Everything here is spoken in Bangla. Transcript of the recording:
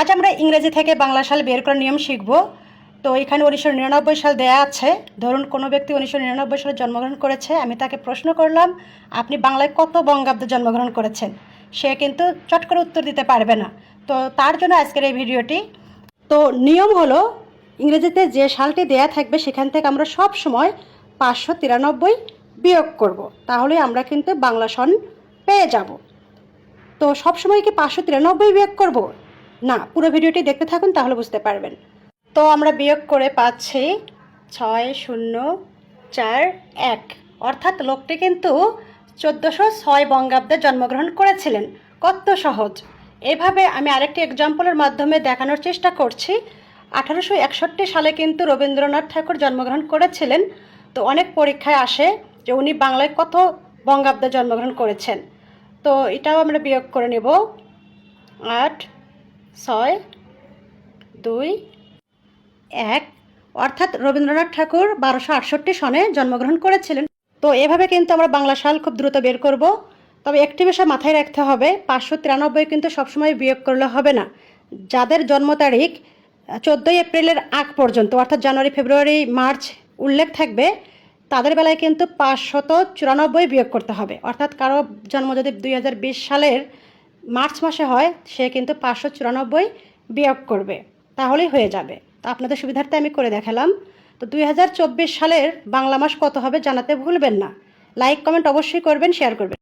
আজ আমরা ইংরেজি থেকে বাংলা সাল বের করার নিয়ম শিখব। তো এখানে উনিশশো নিরানব্বই সাল দেয়া আছে। ধরুন কোনো ব্যক্তি উনিশশো নিরানব্বই সালে জন্মগ্রহণ করেছে, আমি তাকে প্রশ্ন করলাম, আপনি বাংলায় কত বঙ্গাব্দে জন্মগ্রহণ করেছেন? সে কিন্তু চট করে উত্তর দিতে পারবে না। তো তার জন্য আজকের এই ভিডিওটি। তো নিয়ম হলো, ইংরেজিতে যে সালটি দেয়া থাকবে সেখান থেকে আমরা সব সময় পাঁচশো তিরানব্বই বিয়োগ করব। তাহলে আমরা কিন্তু বাংলা সন পেয়ে যাব। তো সবসময় কি পাঁচশো তিরানব্বই বিয়োগ করব? না, পুরো ভিডিওটি দেখতে থাকুন, তাহলে বুঝতে পারবেন। তো আমরা বিয়োগ করে পাচ্ছি ছয়, শূন্য, চার, এক। অর্থাৎ লোকটি কিন্তু চোদ্দোশো ছয় বঙ্গাব্দে জন্মগ্রহণ করেছিলেন। কত সহজ। এভাবে আমি আরেকটি এক্সাম্পলের মাধ্যমে দেখানোর চেষ্টা করছি। আঠারোশো একষট্টি সালে কিন্তু রবীন্দ্রনাথ ঠাকুর জন্মগ্রহণ করেছিলেন। তো অনেক পরীক্ষায় আসে যে উনি বাংলায় কত বঙ্গাব্দে জন্মগ্রহণ করেছেন। তো এটাও আমরা বিয়োগ করে নেব। আট ছয়, দুই, এক। অর্থাৎ রবীন্দ্রনাথ ঠাকুর বারোশো আটষট্টি সনে জন্মগ্রহণ করেছিলেন। তো এভাবে কিন্তু আমরা বাংলা সাল খুব দ্রুত বের করব। তবে একটি বিষয় মাথায় রাখতে হবে, পাঁচশো তিরানব্বই কিন্তু সবসময় বিয়োগ করলে হবে না। যাদের জন্ম তারিখ চোদ্দোই এপ্রিলের আগ পর্যন্ত, অর্থাৎ জানুয়ারি, ফেব্রুয়ারি, মার্চ উল্লেখ থাকবে, তাদের বেলায় কিন্তু পাঁচশত চুরানব্বই বিয়োগ করতে হবে। অর্থাৎ কারও জন্ম যদি দুই হাজার বিশ সালের মার্চ মাসে হয়, সে কিন্তু পাঁচশো চুরানব্বই বিয়োগ করবে। তাহলেই হয়ে যাবে। তা আপনাদের সুবিধার্থে আমি করে দেখালাম। তো দুই হাজার চব্বিশ সালের বাংলা মাস কত হবে জানাতে ভুলবেন না। লাইক, কমেন্ট অবশ্যই করবেন, শেয়ার করবেন।